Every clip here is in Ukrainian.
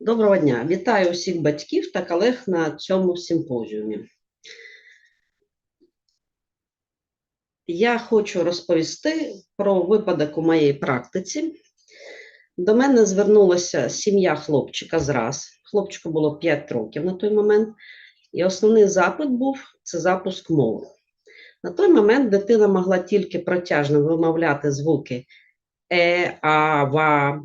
Доброго дня! Вітаю усіх батьків та колег на цьому симпозіумі. Я хочу розповісти про випадок у моїй практиці. До мене звернулася сім'я хлопчика зраз. Хлопчику було 5 років на той момент, і основний запит був це запуск мови. На той момент дитина могла тільки протяжно вимовляти звуки е, а, ва.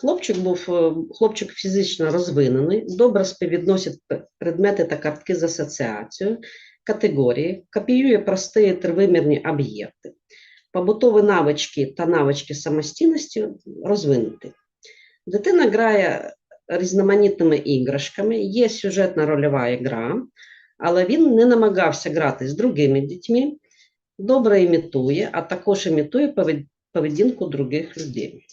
Хлопчик був е, хлопчик фізично розвинений, добре співвідносить предмети та картки з асоціацією, категорії, копіює прості тривимірні об'єкти. Побутові навички та навички самостійності розвинуті. Дитина грає різноманітними іграшками, є сюжетна рольова гра, але він не намагався грати з другими дітьми, добре імітує, а також імітує поведінку других людей.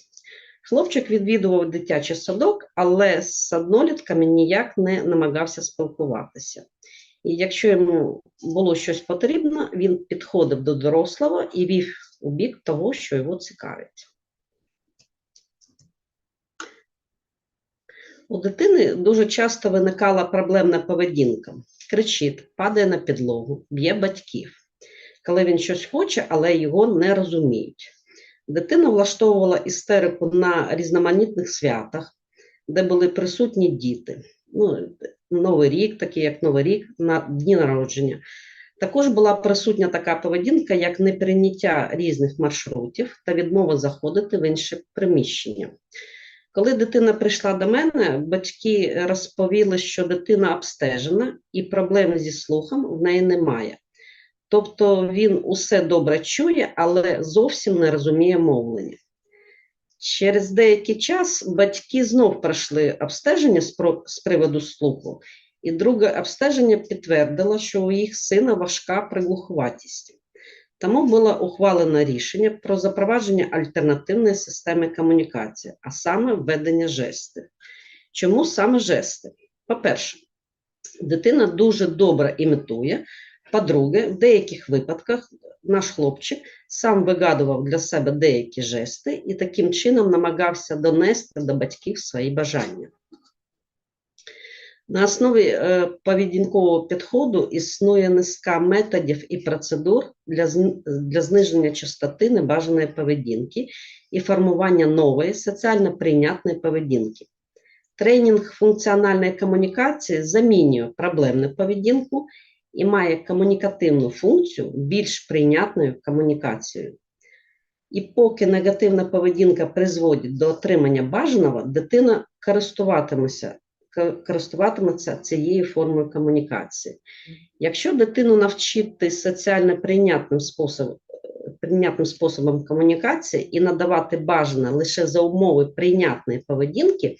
Хлопчик відвідував дитячий садок, але з однолітками ніяк не намагався спілкуватися. І якщо йому було щось потрібно, він підходив до дорослого і вів у бік того, що його цікавить. У дитини дуже часто виникала проблемна поведінка. Кричить, падає на підлогу, б'є батьків. Коли він щось хоче, але його не розуміють. Дитина влаштовувала істерику на різноманітних святах, де були присутні діти. Ну, Новий рік, такий як Новий рік, на дні народження. Також була присутня така поведінка, як неприйняття різних маршрутів та відмова заходити в інше приміщення. Коли дитина прийшла до мене, батьки розповіли, що дитина обстежена і проблем зі слухом в неї немає. Тобто він усе добре чує, але зовсім не розуміє мовлення. Через деякий час батьки знов пройшли обстеження з, приводу слуху, і друге обстеження підтвердило, що у їх сина важка приглухуватість. Тому було ухвалено рішення про запровадження альтернативної системи комунікації, а саме введення жестів. Чому саме жести? По-перше, дитина дуже добре імітує. По-друге, в деяких випадках наш хлопчик сам вигадував для себе деякі жести і таким чином намагався донести до батьків свої бажання. На основі е, поведінкового підходу існує низка методів і процедур для, для зниження частоти небажаної поведінки і формування нової соціально прийнятної поведінки. Тренінг функціональної комунікації замінює проблемну поведінку і має комунікативну функцію більш прийнятною комунікацією. І поки негативна поведінка призводить до отримання бажаного, дитина користуватиметься, користуватиметься цією формою комунікації. Якщо дитину навчити соціально прийнятним способом, прийнятним способом комунікації і надавати бажане лише за умови прийнятної поведінки,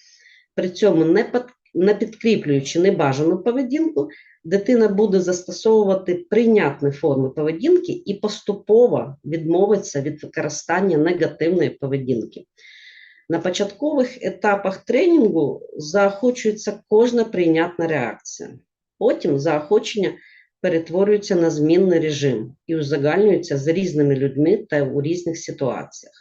при цьому не, не підкріплюючи небажану поведінку, дитина буде застосовувати прийнятні форми поведінки і поступово відмовиться від використання негативної поведінки. На початкових етапах тренінгу заохочується кожна прийнятна реакція. Потім заохочення перетворюється на змінний режим і узагальнюється з різними людьми та у різних ситуаціях.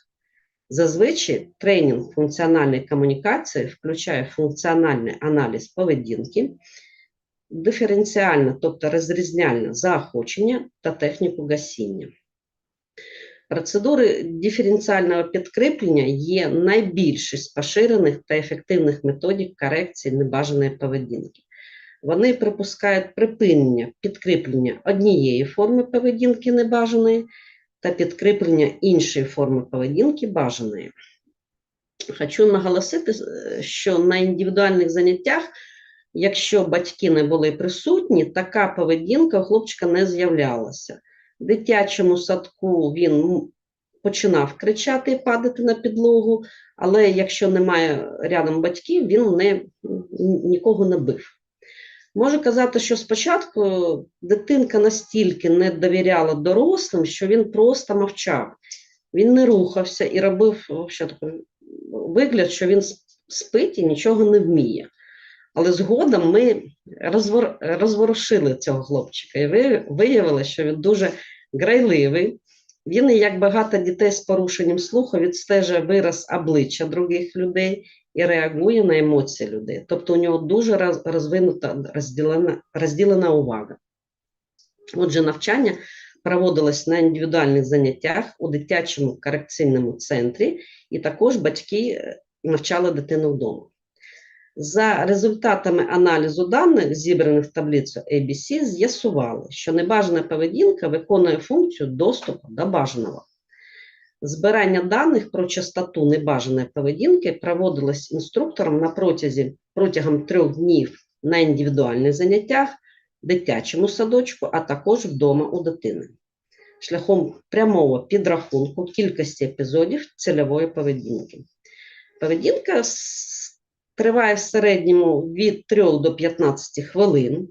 Зазвичай тренінг функціональної комунікації включає функціональний аналіз поведінки, диференціальне, тобто розрізняльне заохочення та техніку гасіння. Процедури диференціального підкріплення є найбільш з поширених та ефективних методик корекції небажаної поведінки. Вони припускають припинення підкріплення однієї форми поведінки небажаної та підкріплення іншої форми поведінки бажаної. Хочу наголосити, е, що на індивідуальних заняттях, якщо батьки не були присутні, така поведінка хлопчика не з'являлася. В дитячому садку він починав кричати і падати на підлогу, але якщо немає рядом батьків, він не, нікого не бив. Можу казати, що спочатку дитинка настільки не довіряла дорослим, що він просто мовчав. Він не рухався і робив вигляд, що він спить і нічого не вміє. Але згодом ми розвор... розворушили цього хлопчика і ви- виявили, що він дуже грайливий, Він, як багато дітей з порушенням слуху, відстежує вираз обличчя других людей і реагує на емоції людей. Тобто у нього дуже розвинута розділена, розділена увага. Отже, навчання проводилось на індивідуальних заняттях у дитячому корекційному центрі, і також батьки е, навчали дитину вдома. За результатами аналізу даних, зібраних в таблицю ABC, з'ясували, що небажана поведінка виконує функцію доступу до бажаного. Збирання даних про частоту небажаної поведінки проводилось інструктором на протязі, протягом трьох днів на індивідуальних заняттях, дитячому садочку, а також вдома у дитини, шляхом прямого підрахунку кількості епізодів цільової поведінки. Поведінка триває в середньому від 3 до 15 хвилин.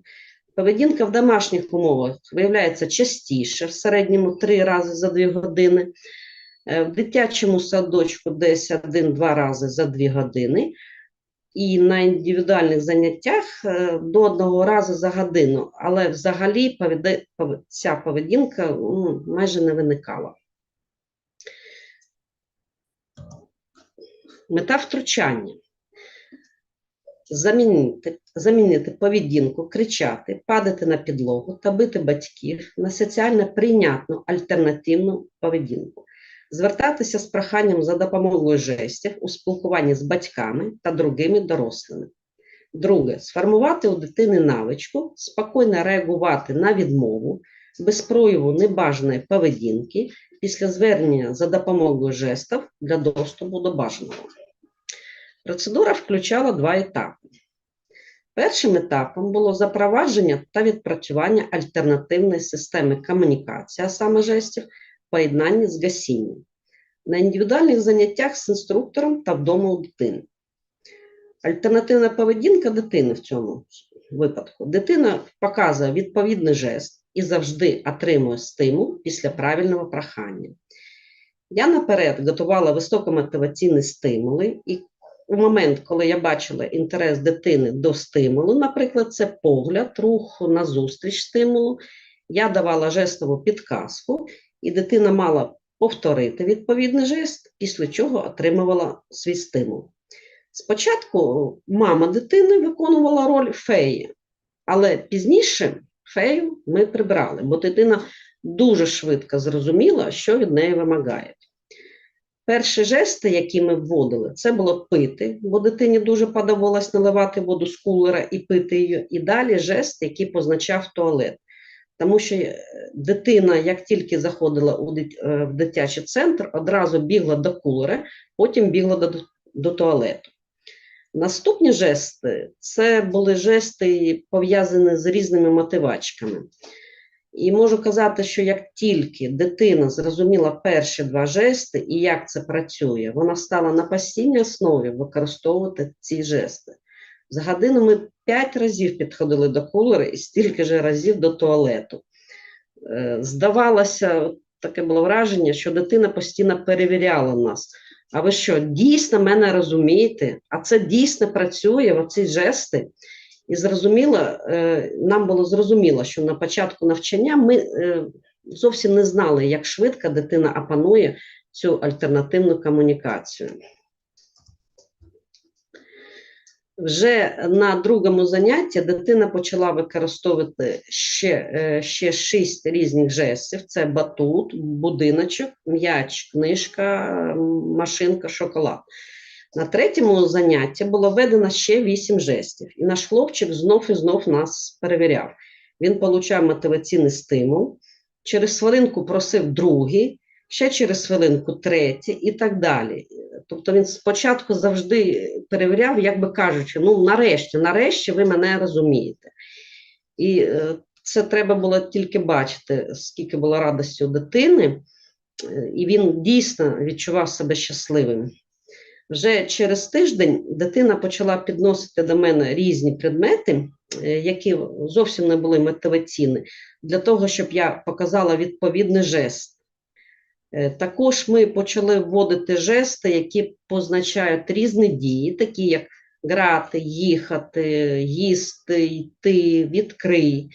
Поведінка в домашніх умовах виявляється частіше, в середньому 3 рази за 2 години. Е, В дитячому садочку десь 1-2 рази за 2 години. І на індивідуальних заняттях е, до одного разу за годину. Але взагалі ця поведінка ну, майже не виникала. Мета втручання замінити, замінити поведінку, кричати, падати на підлогу та бити батьків на соціально прийнятну альтернативну поведінку, звертатися з проханням за допомогою жестів у спілкуванні з батьками та другими дорослими. Друге, сформувати у дитини навичку, спокійно реагувати на відмову, без прояву небажаної поведінки після звернення за допомогою жестів для доступу до бажаного. Процедура включала два етапи. Першим етапом було запровадження та відпрацювання альтернативної системи комунікації, а саме жестів, в поєднанні з гасінням на індивідуальних заняттях з інструктором та вдома у дитини. Альтернативна поведінка дитини в цьому випадку. Дитина показує відповідний жест і завжди отримує стимул після правильного прохання. Я наперед готувала високомотиваційні стимули, і у момент, коли я бачила інтерес дитини до стимулу, наприклад, це погляд, рух назустріч стимулу, я давала жестову підказку, і дитина мала повторити відповідний жест, після чого отримувала свій стимул. Спочатку мама дитини виконувала роль феї, але пізніше фею ми прибрали, бо дитина дуже швидко зрозуміла, що від неї вимагають. Перші жести, які ми вводили, це було пити, бо дитині дуже подобалось наливати воду з кулера і пити її. І далі жест, який позначав туалет. Тому що е, дитина, як тільки заходила е, в дитячий центр, одразу бігла до кулера, потім бігла до, до туалету. Наступні жести це були жести, пов'язані з різними мотивачками. І можу казати, що як тільки дитина зрозуміла перші два жести і як це працює, вона стала на постійній основі використовувати ці жести. За годину ми п'ять разів підходили до кулера і стільки ж разів до туалету. Е, Здавалося, таке було враження, що дитина постійно перевіряла нас. А ви що, дійсно мене розумієте? А це дійсно працює, оці жести. І зрозуміло, е, нам було зрозуміло, що на початку навчання ми е, зовсім не знали, як швидко дитина опанує цю альтернативну комунікацію. Вже на другому занятті дитина почала використовувати ще, е, ще шість різних жестів: це батут, будиночок, м'яч, книжка, машинка, шоколад. На третьому занятті було введено ще вісім жестів, і наш хлопчик знов і знов нас перевіряв. Він получав мотиваційний стимул, через хвилинку просив другий, ще через хвилинку третій і так далі. Тобто він спочатку завжди перевіряв, як би кажучи, ну нарешті, нарешті ви мене розумієте. І е, це треба було тільки бачити, скільки було радості у дитини, е, і він дійсно відчував себе щасливим. Вже через тиждень дитина почала підносити до мене різні предмети, е, які зовсім не були мотиваційні, для того, щоб я показала відповідний жест. Е, Також ми почали вводити жести, які позначають різні дії, такі як грати, їхати, їсти, йти, відкрий.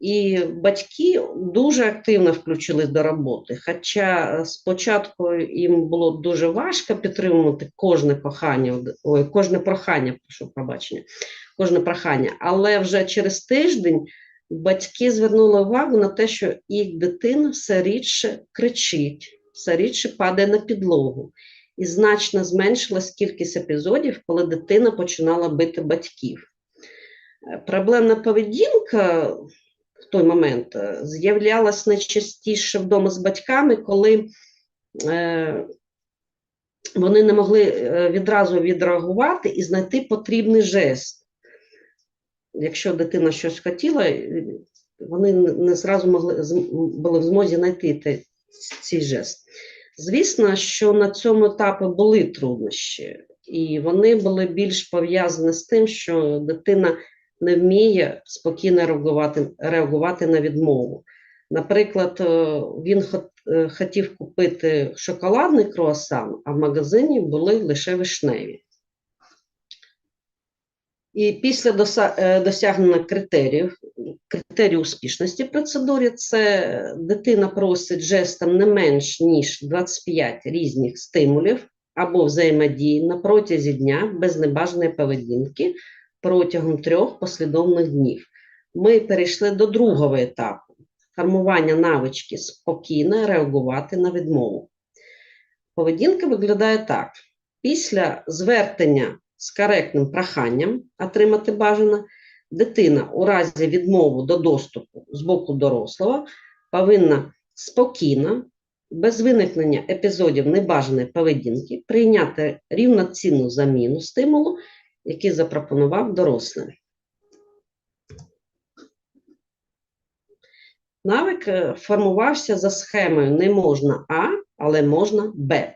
І батьки дуже активно включились до роботи. Хоча е, спочатку їм було дуже важко підтримувати кожне кохання, ой, кожне прохання, прошу пробачення, кожне прохання. Але вже через тиждень батьки звернули увагу на те, що їх дитина все рідше кричить, все рідше падає на підлогу. І значно зменшилась кількість епізодів, коли дитина починала бити батьків. Е, Проблемна поведінка в той момент е, з'являлась найчастіше вдома з батьками, коли е, вони не могли е, відразу відреагувати і знайти потрібний жест. Якщо дитина щось хотіла, е, вони не зразу могли були в змозі знайти цей жест. Звісно, що на цьому етапі були труднощі, і вони були більш пов'язані з тим, що дитина не вміє спокійно реагувати, реагувати на відмову. Наприклад, е, він е, хотів купити шоколадний круасан, а в магазині були лише вишневі. І після е, досягнення критеріїв, критерію успішності в процедурі, це дитина просить жестом не менш ніж 25 різних стимулів або взаємодії на протязі дня без небажаної поведінки протягом трьох послідовних днів. Ми перейшли до другого етапу формування навички спокійно реагувати на відмову. Поведінка виглядає так: після звертення з коректним проханням отримати бажане, дитина у разі відмови до доступу з боку дорослого повинна спокійно, без виникнення епізодів небажаної поведінки, прийняти рівноцінну заміну стимулу, який запропонував дорослий. Навик е, формувався за схемою не можна А, але можна Б.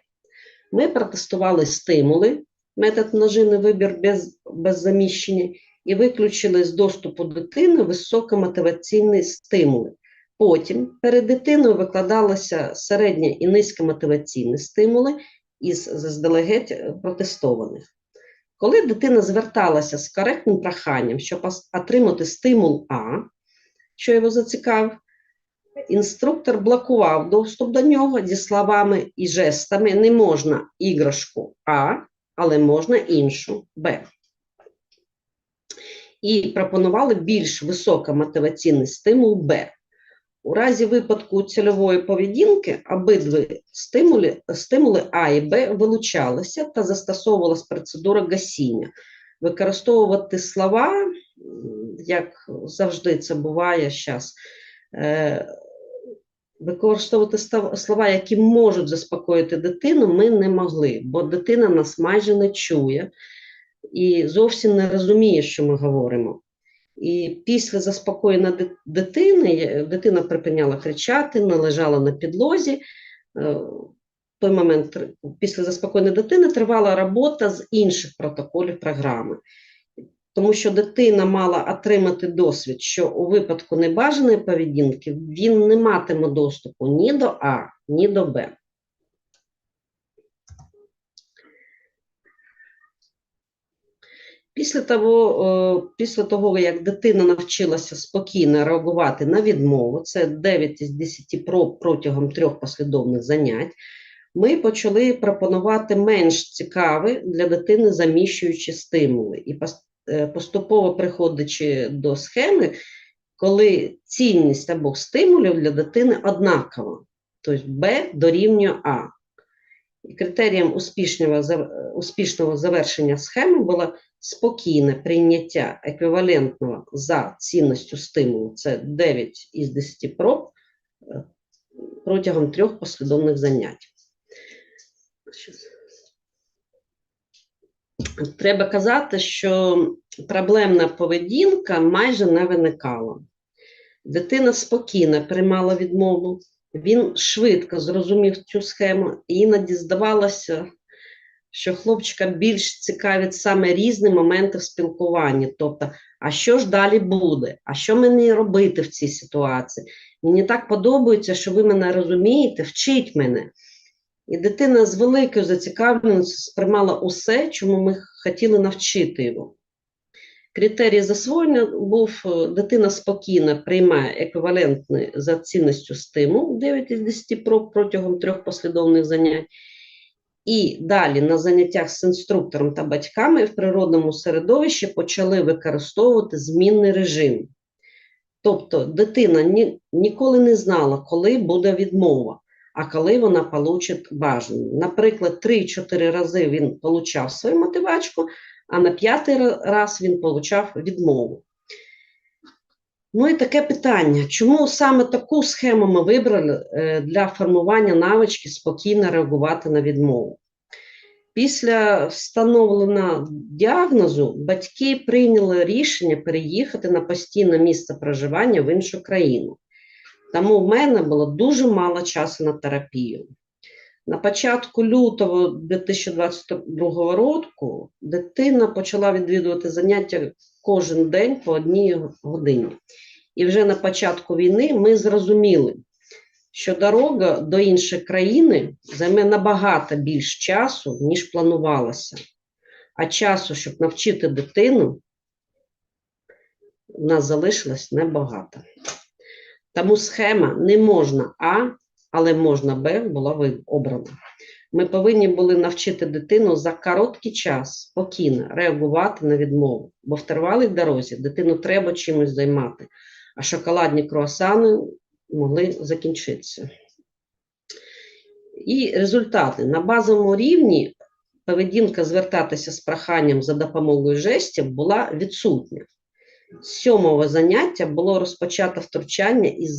Ми протестували стимули, метод множинний вибір без, без заміщення, і виключили з доступу дитини високомотиваційні стимули. Потім перед дитиною викладалися середня і низькомотиваційні стимули із заздалегідь е, протестованих. Коли дитина зверталася з коректним проханням, щоб отримати стимул А, що його зацікавив, інструктор блокував доступ до нього зі словами і жестами не можна іграшку А, але можна іншу Б. І пропонували більш високомотиваційний стимул Б. У разі випадку цільової поведінки обидві стимули, стимули А і Б вилучалися та застосовувалась процедура гасіння. Використовувати слова, як завжди це буває зараз, використовувати слова, які можуть заспокоїти дитину, ми не могли, бо дитина нас майже не чує і зовсім не розуміє, що ми говоримо. І після заспокоєння дитини дитина припиняла кричати, не лежала на підлозі. Е, В той момент після заспокоєння дитини тривала робота з інших протоколів програми. Тому що дитина мала отримати досвід, що у випадку небажаної поведінки він не матиме доступу ні до А, ні до Б. Після того, е, після того, як дитина навчилася спокійно реагувати на відмову, це 9 із 10 проб протягом трьох послідовних занять, ми почали пропонувати менш цікаві для дитини заміщуючі стимули. І е, поступово приходячи до схеми, коли цінність обох стимулів для дитини однакова, тобто Б дорівнює А. І критерієм успішного, успішного завершення схеми було спокійне прийняття еквівалентного за цінністю стимулу, це 9 із 10 проб е, протягом трьох послідовних занять. Треба казати, що проблемна поведінка майже не виникала. Дитина спокійно приймала відмову, він швидко зрозумів цю схему, і іноді здавалося, що хлопчика більш цікавить саме різні моменти в спілкуванні. Тобто, а що ж далі буде? А що мені робити в цій ситуації? Мені так подобається, що ви мене розумієте, вчіть мене. І дитина з великою зацікавленістю сприймала усе, чому ми хотіли навчити його. Критерій засвоєння був е, дитина спокійно приймає еквівалентний за цінністю стимул 9 із 10 проб протягом трьох послідовних занять. І далі на заняттях з інструктором та батьками в природному середовищі почали використовувати змінний режим. Тобто дитина ні, ніколи не знала, коли буде відмова, а коли вона получить бажане. Наприклад, 3-4 рази він получав свою мотивачку, а на п'ятий раз він получав відмову. Ну і таке питання: чому саме таку схему ми вибрали е, для формування навички спокійно реагувати на відмову? Після встановлення діагнозу батьки прийняли рішення переїхати на постійне місце проживання в іншу країну. Тому в мене було дуже мало часу на терапію. На початку лютого 2022 року дитина почала відвідувати заняття кожен день по одній годині. І вже на початку війни ми зрозуміли, що дорога до іншої країни займе набагато більш часу, ніж планувалося. А часу, щоб навчити дитину, в нас залишилось небагато. Тому схема не можна А, але можна Б була обрана. Ми повинні були навчити дитину за короткий час спокійно реагувати на відмову, бо в тривалій дорозі дитину треба чимось займати, а шоколадні круасани могли закінчитися. І результати на базовому рівні поведінка звертатися з проханням за допомогою жестів була відсутня. Сьомого заняття було розпочато втручання із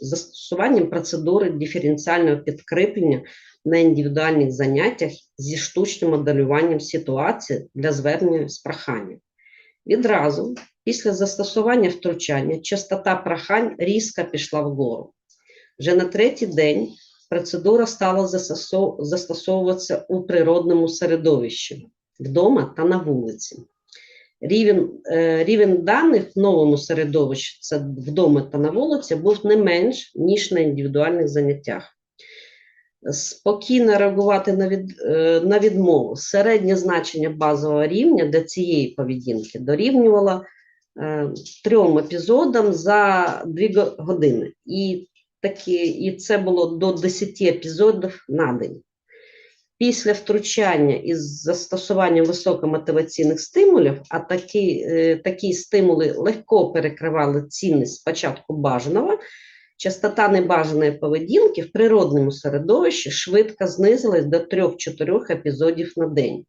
застосуванням процедури диференціального підкріплення на індивідуальних заняттях зі штучним моделюванням ситуації для звернення з проханням. Відразу після застосування втручання частота прохань різко пішла вгору. Вже на третій день процедура стала застосовуватися у природному середовищі, вдома та на вулиці. Рівень, е, рівень даних в новому середовищі, це вдома та на вулиці, був не менш, ніж на індивідуальних заняттях. Спокійно реагувати на, від, е, на відмову. Середнє значення базового рівня для цієї поведінки дорівнювало е, трьом епізодам за дві години. І, такі, і це було до 10 епізодів на день. Після втручання із застосуванням високомотиваційних стимулів, а такі, е, такі стимули легко перекривали цінність спочатку бажаного, частота небажаної поведінки в природному середовищі швидко знизилась до 3-4 епізодів на день.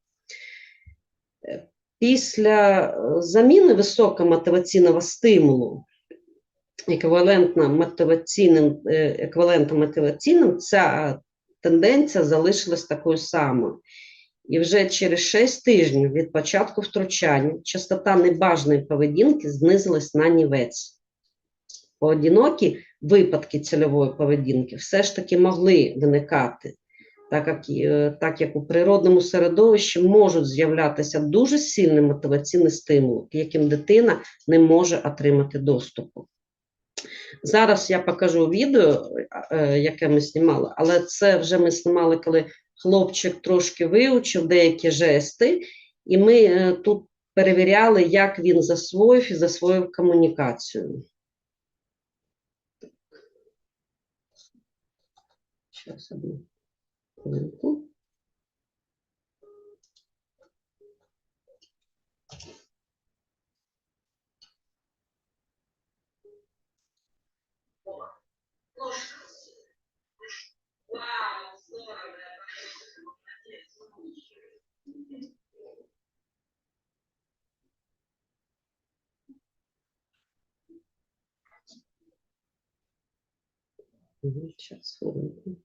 Е, Після е, заміни високомотиваційного стимулу еквівалентно мотиваційним, е, еквівалентом мотиваційним, ця тенденція залишилась такою самою. І вже через 6 тижнів від початку втручання частота небажаної поведінки знизилась на нівець. Поодинокі випадки цільової поведінки все ж таки могли виникати, так як, е, так як у природному середовищі можуть з'являтися дуже сильні мотиваційні стимули, яким дитина не може отримати доступу. Зараз я покажу відео, е, яке ми знімали, але це вже ми знімали, коли хлопчик трошки вивчив деякі жести, і ми е, тут перевіряли, як він засвоїв і засвоїв комунікацію. Зараз одну хвилинку. Сейчас, секунду.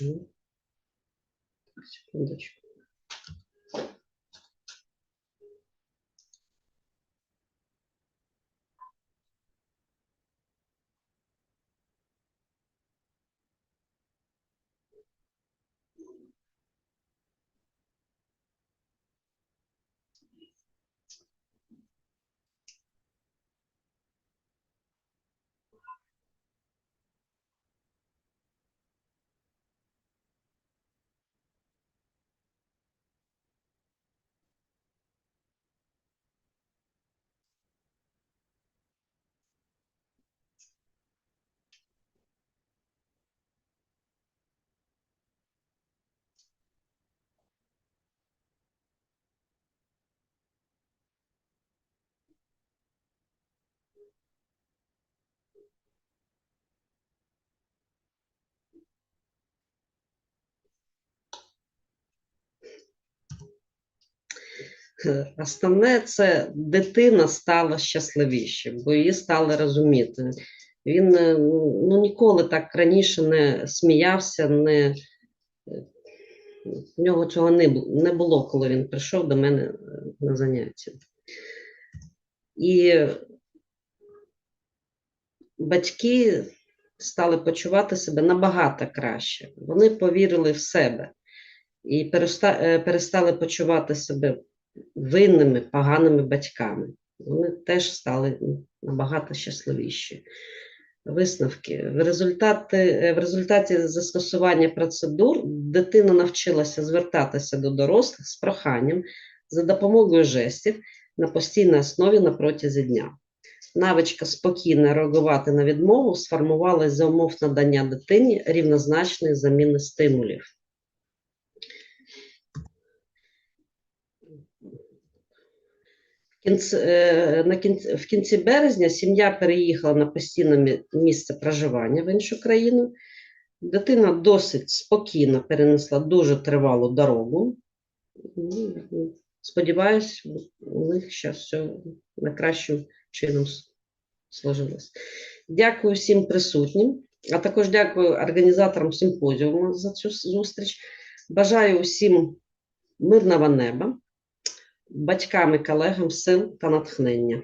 Хвилинку. Так, Секундочку. Основне це дитина стала щасливіше, бо її стали розуміти. Він е, ну, ніколи так раніше не сміявся, не, е, в нього цього не, бу- не було, коли він прийшов до мене е, на заняття. І батьки стали почувати себе набагато краще. Вони повірили в себе і е, перестали почувати себе винними, поганими батьками. Вони теж стали набагато щасливіші. Висновки. В результаті, в результаті застосування процедур дитина навчилася звертатися до дорослих з проханням за допомогою жестів на постійній основі на протязі дня. Навичка спокійно реагувати на відмову сформувалась за умов надання дитині рівнозначної заміни стимулів. В кінці, е, на кінці, в кінці березня сім'я переїхала на постійне місце проживання в іншу країну. Дитина досить спокійно перенесла дуже тривалу дорогу. Ну, Сподіваюсь, у них зараз все найкращим чином с- сложилось. Дякую всім присутнім, а також дякую організаторам симпозіуму за цю зустріч. Бажаю усім мирного неба, батькам і колегам сил та натхнення.